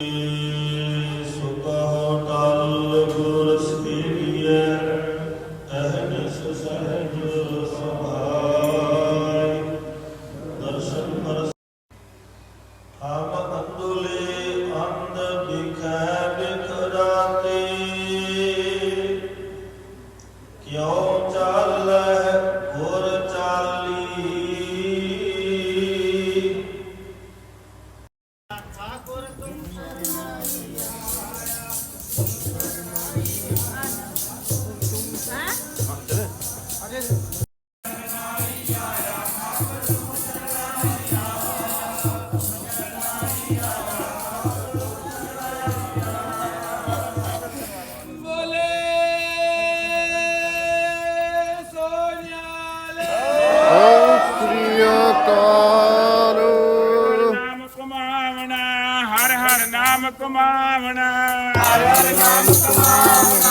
Música ਕਮਾਵਣਾ ਹਰ ਹਰ ਨਾਮ ਕਮਾਵਣਾ। ਹਰ ਹਰ ਨਾਮ ਕਮਾਵਣਾ।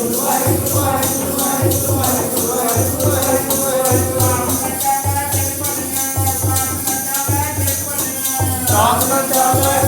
Thank you.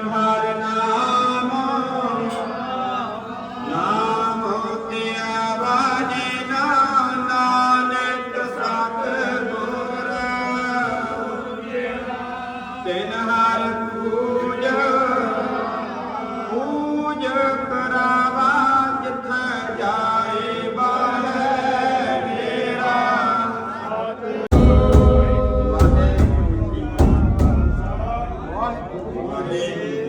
Inhale. Amém.